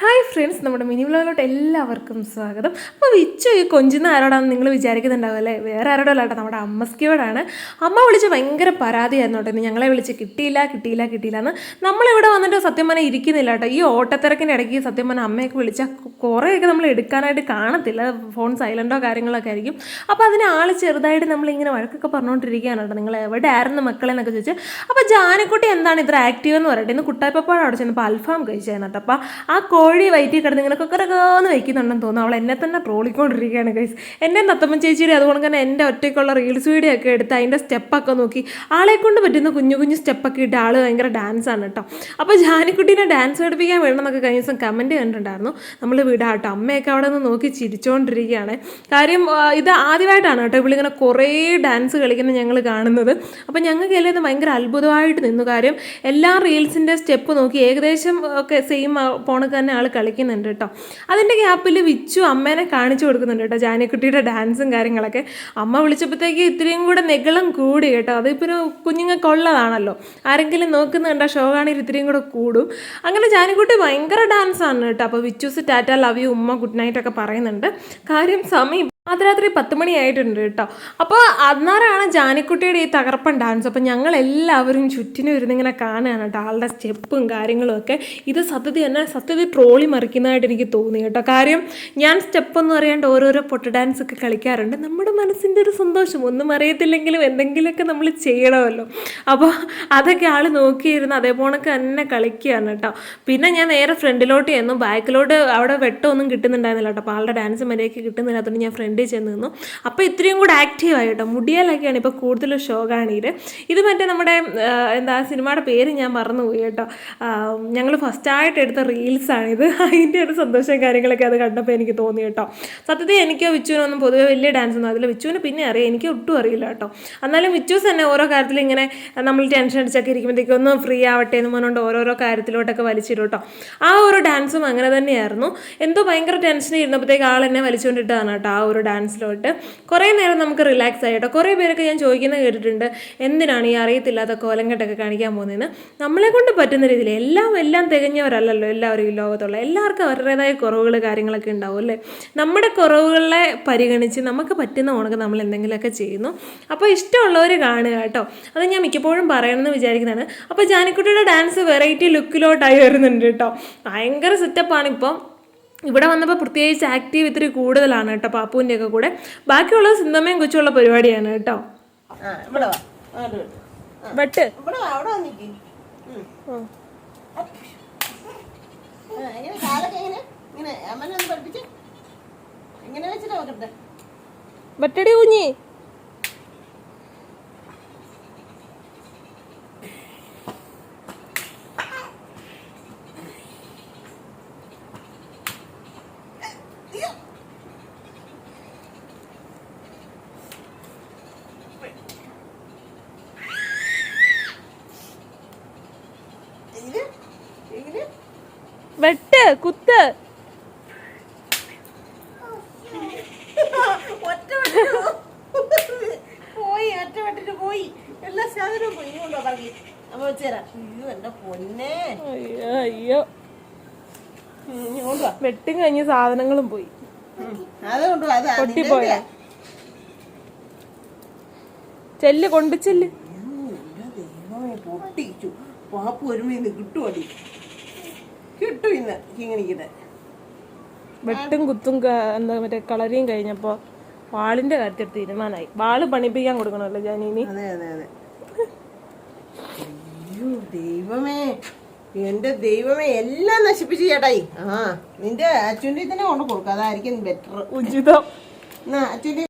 Hi friends നമ്മുടെ mini വ്ലോഗിലോട്ട് എല്ലാവർക്കും സ്വാഗതം. അപ്പോൾ വിച്ചു ഈ കൊഞ്ചുന്ന ആരോടാണെന്ന് നിങ്ങൾ വിചാരിക്കുന്നുണ്ടാവും അല്ലേ? വേറെ ആരോടല്ല കേട്ടോ നമ്മുടെ അമ്മസ്കിയോടാണ്. അമ്മ വിളിച്ച് ഭയങ്കര പരാതിയായിരുന്നു കേട്ടോ. ഞങ്ങളെ വിളിച്ച് കിട്ടിയില്ല കിട്ടിയില്ല കിട്ടിയില്ല എന്ന്. നമ്മളിവിടെ വന്നിട്ട് സത്യം പറഞ്ഞാൽ ഇരിക്കുന്നില്ല കേട്ടോ. ഈ ഓട്ടത്തിരക്കിന്റെ ഇടയ്ക്ക് സത്യം പറഞ്ഞാൽ അമ്മയൊക്കെ വിളിച്ചാൽ കുറേയൊക്കെ നമ്മൾ എടുക്കാനായിട്ട് കാണത്തില്ല. ഫോൺ സൈലന്റോ കാര്യങ്ങളൊക്കെ ആയിരിക്കും. അപ്പോൾ അതിന് ആൾ ചെറുതായിട്ട് നമ്മളിങ്ങനെ വഴക്കൊക്കെ പറഞ്ഞുകൊണ്ടിരിക്കുകയാണ് കേട്ടോ. നിങ്ങൾ എവിടെ ആയിരുന്നു മക്കളെ എന്നൊക്കെ ചോദിച്ച്. അപ്പോൾ ജാനക്കുട്ടി എന്താണ് ഇത്ര ആക്റ്റീവ് എന്ന് പറയട്ടെ ഇന്ന് കുട്ടായപ്പാട് അവിടെ ചെന്നപ്പോൾ അൽഫാം കഴിച്ചായിരുന്നു കേട്ടോ. അപ്പോൾ ആ കോഴി വയറ്റി കിടന്ന് ഇങ്ങനെ കൊക്കറക്കാന്ന് വയ്ക്കുന്നുണ്ടെന്ന് തോന്നുന്നു. അവൾ എന്നെ തന്നെ ട്രോളിക്കൊണ്ടിരിക്കുകയാണ് ഗൈസ് എന്റെ നത്തമ്മൻ ചേച്ചിയുടെ അതുകൊണ്ട് തന്നെ എന്റെ ഒറ്റയ്ക്കുള്ള റീൽസ് വീഡിയോ ഒക്കെ എടുത്ത് അതിന്റെ സ്റ്റെപ്പൊക്കെ നോക്കി. ആളെ കൊണ്ട് പറ്റുന്ന കുഞ്ഞു കുഞ്ഞു സ്റ്റെപ്പൊക്കെ ഇട്ട് ആൾ ഭയങ്കര ഡാൻസാണ് കേട്ടോ അപ്പോൾ ജാനിക്കുട്ടീനെ ഡാൻസ് പഠിപ്പിക്കാൻ വേണമെന്നൊക്കെ കഴിഞ്ഞ ദിവസം കമന്റ് കണ്ടിട്ടുണ്ടായിരുന്നു. നമ്മൾ വിടാം കേട്ടോ അമ്മയൊക്കെ അവിടെ നിന്ന് നോക്കി ചിരിച്ചുകൊണ്ടിരിക്കുകയാണ് കാര്യം ഇത് ആദ്യമായിട്ടാണ് കേട്ടോ ഇവളിങ്ങനെ കുറേ ഡാൻസ് കളിക്കുന്ന ഞങ്ങൾ കാണുന്നത്. അപ്പോൾ ഞങ്ങൾക്ക് എല്ലാം ഇത് ഭയങ്കര അത്ഭുതമായിട്ട് നിന്നു. കാര്യം എല്ലാ റീൽസിന്റെ സ്റ്റെപ്പ് നോക്കി ഏകദേശം ഒക്കെ സെയിം പോണക്ക് തന്നെ ആൾ കളിക്കുന്നുണ്ട് കേട്ടോ. അതിന്റെ ഗ്യാപ്പിൽ വിച്ചു അമ്മേനെ കാണിച്ചു കൊടുക്കുന്നുണ്ട് കേട്ടോ ജാനിക്കുട്ടിയുടെ ഡാൻസും കാര്യങ്ങളൊക്കെ. അമ്മ വിളിച്ചപ്പോഴത്തേക്ക് ഇത്രയും കൂടെ നെഗളം കൂടി കേട്ടോ. അതിപ്പോൾ കുഞ്ഞുങ്ങൾക്ക് ഉള്ളതാണല്ലോ. ആരെങ്കിലും നോക്കുന്നുണ്ട് ഷോ കാണിയിൽ ഇത്രയും കൂടെ കൂടും. അങ്ങനെ ജാനിക്കുട്ടി ഭയങ്കര ഡാൻസാണ് കേട്ടോ. അപ്പോൾ വിച്ചൂസ് ടാറ്റ ലവ് യു ഉമ്മ ഗുഡ് നൈറ്റ് ഒക്കെ പറയുന്നുണ്ട്. കാര്യം സമയം പാതിരാത്രി പത്ത് മണിയായിട്ടുണ്ട് കേട്ടോ. അപ്പോൾ അന്നേരമാണ് ജാനിക്കുട്ടിയുടെ ഈ തകർപ്പൻ ഡാൻസ് അപ്പോൾ ഞങ്ങൾ എല്ലാവരും ചുറ്റിനും ഇരുന്നിങ്ങനെ കാണുകയാണ് കേട്ടോ. ആളുടെ സ്റ്റെപ്പും കാര്യങ്ങളും ഒക്കെ. ഇത് സത്യത്തിൽ എന്നെ സത്യത്തിൽ ട്രോളി മറിക്കുന്നതായിട്ട് എനിക്ക് തോന്നി കേട്ടോ. കാര്യം ഞാൻ സ്റ്റെപ്പ് പറയാണ്ട് അറിയാണ്ട് ഓരോരോ പൊട്ട ഡാൻസ് ഒക്കെ കളിക്കാറുണ്ട്. നമ്മുടെ മനസ്സിന്റെ ഒരു സന്തോഷം. ഒന്നും അറിയത്തില്ലെങ്കിലും എന്തെങ്കിലുമൊക്കെ നമ്മൾ ചെയ്യണമല്ലോ. അപ്പോൾ അതൊക്കെ ആൾ നോക്കിയിരുന്ന് അതേപോണക്ക് തന്നെ കളിക്കുകയാണ് കേട്ടോ. പിന്നെ ഞാൻ നേരെ ഫ്രണ്ടിലോട്ട് ചെന്നു. ബാക്കിലോട്ട് അവിടെ വെട്ടമൊന്നും കിട്ടുന്നുണ്ടായിരുന്നില്ല കേട്ടോ. അപ്പോൾ ആളുടെ ഡാൻസ് മര്യാദയ്ക്ക് കിട്ടുന്നില്ലാത്തതുകൊണ്ട് ഞാൻ ഫ്രണ്ടിൽ ചെന്ന് നിന്നു. അപ്പോൾ ഇത്രയും കൂടെ ആക്റ്റീവ് ആയി കേട്ടോ മുടിയാലൊക്കെയാണ് ഇപ്പോൾ കൂടുതൽ ഷോ കാണിയത് ഇത് മറ്റേ നമ്മുടെ എന്താ സിനിമയുടെ പേര് ഞാൻ മറന്നുപോയി കേട്ടോ. ഞങ്ങൾ ഫസ്റ്റായിട്ട് എടുത്ത റീൽസാണിത് അതിന്റെ ഒരു സന്തോഷം കാര്യങ്ങളൊക്കെ അത് കണ്ടപ്പോൾ എനിക്ക് തോന്നി കേട്ടോ. സത്യത്തിൽ എനിക്കോ വിച്ചുവിനൊന്നും പൊതുവെ വലിയ ഡാൻസ് ഒന്നും അതിൽ വിച്ചുവിന് പിന്നെ അറിയാം. എനിക്ക് ഒട്ടും അറിയില്ല കേട്ടോ. എന്നാലും വിച്ചൂസ് തന്നെ ഓരോ കാര്യത്തിൽ ഇങ്ങനെ നമ്മൾ ടെൻഷൻ അടിച്ചൊക്കെ ഇരിക്കുമ്പോഴത്തേക്കും ഒന്ന് ഫ്രീ ആവട്ടെ എന്ന് പറഞ്ഞുകൊണ്ട് ഓരോരോ കാര്യത്തിലോട്ടൊക്കെ വലിച്ചിടും കേട്ടോ. ആ ഒരു ഡാൻസും അങ്ങനെ തന്നെയായിരുന്നു. എന്തോ ഭയങ്കര ടെൻഷൻ ഇരുന്നപ്പോഴത്തേക്ക് ആൾ എന്നെ വലിച്ചുകൊണ്ടിട്ടാണ് കേട്ടോ ആ ഒരു ഡാൻസിലോട്ട് കുറേ നേരം നമുക്ക് റിലാക്സ് ആയിട്ടോ. കുറേ പേരൊക്കെ ഞാൻ ചോദിക്കുന്നത് കേട്ടിട്ടുണ്ട് എന്തിനാണ് ഈ അറിയത്തില്ലാത്ത കോലങ്കട്ടൊക്കെ കാണിക്കാൻ പോകുന്നതെന്ന്? നമ്മളെ കൊണ്ട് പറ്റുന്ന രീതിയിൽ എല്ലാം എല്ലാം തികഞ്ഞവരല്ലല്ലോ എല്ലാവരും ഈ ലോകത്തുള്ള. എല്ലാവർക്കും അവരുടേതായ കുറവുകൾ കാര്യങ്ങളൊക്കെ ഉണ്ടാവും അല്ലേ? നമ്മുടെ കുറവുകളെ പരിഗണിച്ച് നമുക്ക് പറ്റുന്ന ഉണക്ക് നമ്മൾ എന്തെങ്കിലുമൊക്കെ ചെയ്യുന്നു. അപ്പോൾ ഇഷ്ടമുള്ളവർ കാണുക കേട്ടോ. അത് ഞാൻ മിക്കപ്പോഴും പറയണമെന്ന് വിചാരിക്കുന്നതാണ്. അപ്പോൾ ജാനിക്കുട്ടിയുടെ ഡാൻസ് വെറൈറ്റി ലുക്കിലോട്ടായി വരുന്നുണ്ട് കേട്ടോ. ഭയങ്കര സെറ്റപ്പാണ് ഇപ്പോൾ ഇവിടെ വന്നപ്പോൾ പ്രത്യേകിച്ച് ആക്റ്റീവ് ഇത്തിരി കൂടുതലാണ് കേട്ടോ പാപ്പുവിന്റെ ഒക്കെ കൂടെ. ബാക്കിയുള്ളത് സിന്തമ്മയും കൊച്ചുള്ള പരിപാടിയാണ് കേട്ടോ. ആ, വെട്ടടി വാ. അങ്ങോട്ട് വിട്. ആ, ബട്ട് ഇവിടെ വാ, അവിടെ വന്നിക്ക്. ഉം. ആ, എങ്ങനെ കാലൊക്കെ എങ്ങനെ ഇങ്ങനെ അമ്മനെ ഒന്ന് പഠിപ്പിച്ച് എങ്ങനെ വെച്ചിട്ടാ നോക്കട്ടെ ബട്ടടി കുഞ്ഞി ഇത് ഇത് കുത്ത് ഒറ്റ വെട്ടിന് പോയി ഒറ്റ വെട്ടിന് പോയി. എല്ലാ സാധനവും പോയി ഇനി കൊണ്ടോ പറഞ്ഞു. അമ്മ വെച്ചുതരാം അയ്യോ എന്റെ പൊന്നെ. അയ്യോ അയ്യോ. ഉം, ഇനി കൊണ്ടുവാ. വെട്ടും കഴിഞ്ഞ സാധനങ്ങളും പോയി. പൊട്ടിപ്പോയ. ചെല്ല് കൊണ്ട് ചെല്ല്. പൊട്ടിച്ചു. പാപ്പ് ഒരുമയിൽ നിന്ന് കിട്ടും അടി കിട്ടും ഇന്ന് ഇങ്ങനെ വെട്ടും കുത്തും എന്താ മറ്റേ കളറിയും കഴിഞ്ഞപ്പോ വാളിന്റെ കാര്യത്തിൽ തീരുമാനമായി വാൾ പണിപ്പിക്കാൻ കൊടുക്കണമല്ലോ ജാനീനി. അതെ അതെ അതെ. അയ്യോ ദൈവമേ. എന്റെ ദൈവമേ എല്ലാം നശിപ്പിച്ചു ചേട്ടായി. ആ നിന്റെ അച്ഛന്റെ തന്നെ കൊണ്ട് കൊടുക്കാം. അതായിരിക്കും ബെറ്റർ ഉചിതം. എന്നാ അച്ഛന്റെ